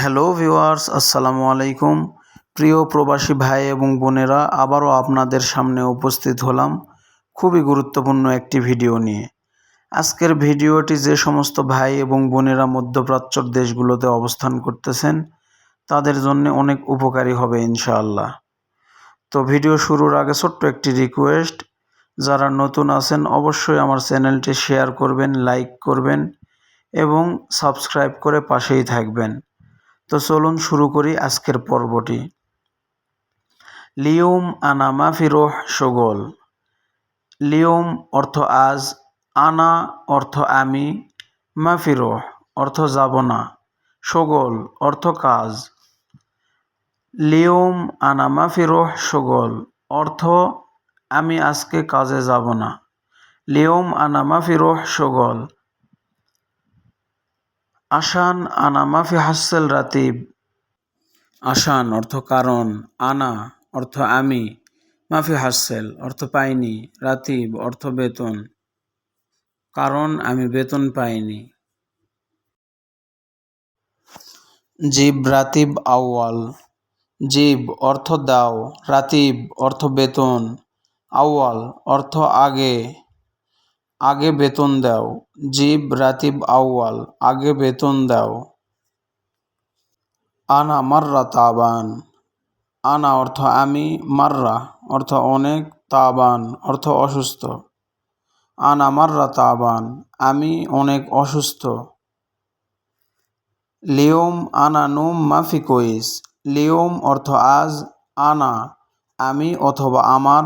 Hello viewers, আসসালামু আলাইকুম। প্রিয় প্রবাসী ভাই এবং বোনেরা, আবারও আপনাদের সামনে উপস্থিত হলাম খুবই গুরুত্বপূর্ণ একটি ভিডিও নিয়ে। আজকের ভিডিওটি যে সমস্ত ভাই এবং বোনেরা মধ্যপ্রাচ্যর দেশগুলোতে অবস্থান করতেছেন, তাদের জন্য অনেক উপকারী হবে ইনশাআল্লাহ। তো ভিডিও শুরুর আগে ছোট্ট একটি রিকোয়েস্ট, যারা নতুন আছেন অবশ্যই আমার চ্যানেলটি শেয়ার করবেন, লাইক করবেন এবং সাবস্ক্রাইব করে পাশেই থাকবেন। তো চলুন শুরু করি আজকের পর্বটি। লিওম আনা মাফিরোহ সগোল। লিওম অর্থ আজ, আনা অর্থ আমি মাফিরোহ অর্থ যাব না, সগোল অর্থ কাজ। লিওম আনা মাফিরোহ সগোল অর্থ আমি আজকে কাজে যাব না। লিওম আনা মাফিরোহ সগোল আসান আনা, মাফি হাসেল রাতিব। আসান অর্থ কারণ, আনা অর্থ আমি, মাফি হাসেল অর্থ পাইনি, রাতিব অর্থ বেতন। কারণ আমি বেতন পাইনি। জীব রাতিব আউয়াল, জীব অর্থ দাও, রাতিব অর্থ বেতন, আউয়াল অর্থ আগে। আগে বেতন দাও। জীব রাতিব আউয়াল, আগে বেতন দাও। আনা মাররা তাবান। আনা অর্থ আমি, মাররা অর্থ অনেক, তাবান অর্থ অসুস্থ। আনা মাররা তাবান, আমি অনেক অসুস্থ। লিওম আনা নুম মাফি কইস লিওম অর্থ আজ, আনা আমি অথবা আমার।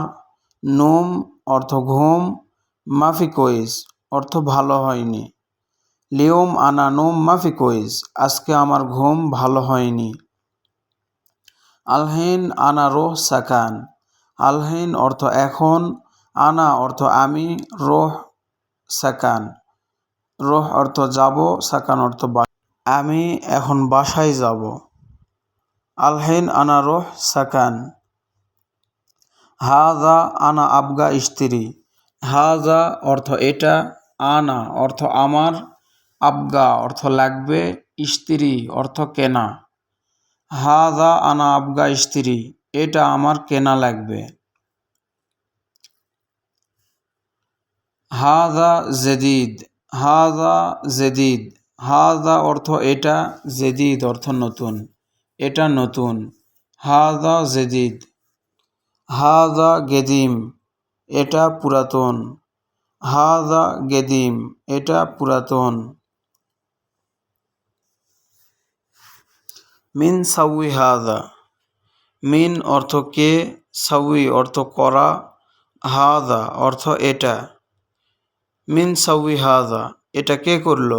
নুম অর্থ ঘুম মাফি কইস অর্থ ভালো হয়নি। লিওম আনা নুম মাফি কইস আজকে আমার ঘুম ভালো হয়নি। আলহেন আনা রোহ সাকান। আলহিন অর্থ এখন, আনা অর্থ আমি, রোহ সাকান। রোহ অর্থ যাব, সাকান অর্থ আমি এখন বাসায় যাব। আলহেন আনা রোহ সাকান। হাজা আনা আবগা স্ত্রী। হাজা অর্থ এটা, আনা অর্থ আমার, আবগা অর্থ লাগবে, স্ত্রী অর্থ কেনা। হাজা, আনা, আবগা, স্ত্রী, এটা আমার কেনা লাগবে। হাজা, জেদিদ হাজা জেদিদ, হাজা অর্থ এটা, জেদিদ অর্থ নতুন, এটা নতুন। হাজা, জেদিদ, হাজা, গেদিম এটা পুরাতন। হাজা গেদিম, এটা পুরাতন। মিন সাউই হাজা মিন অর্থ কে, সাউই অর্থ করা। হাজা অর্থ এটা। মিন সাউই হাজা এটা কে করল?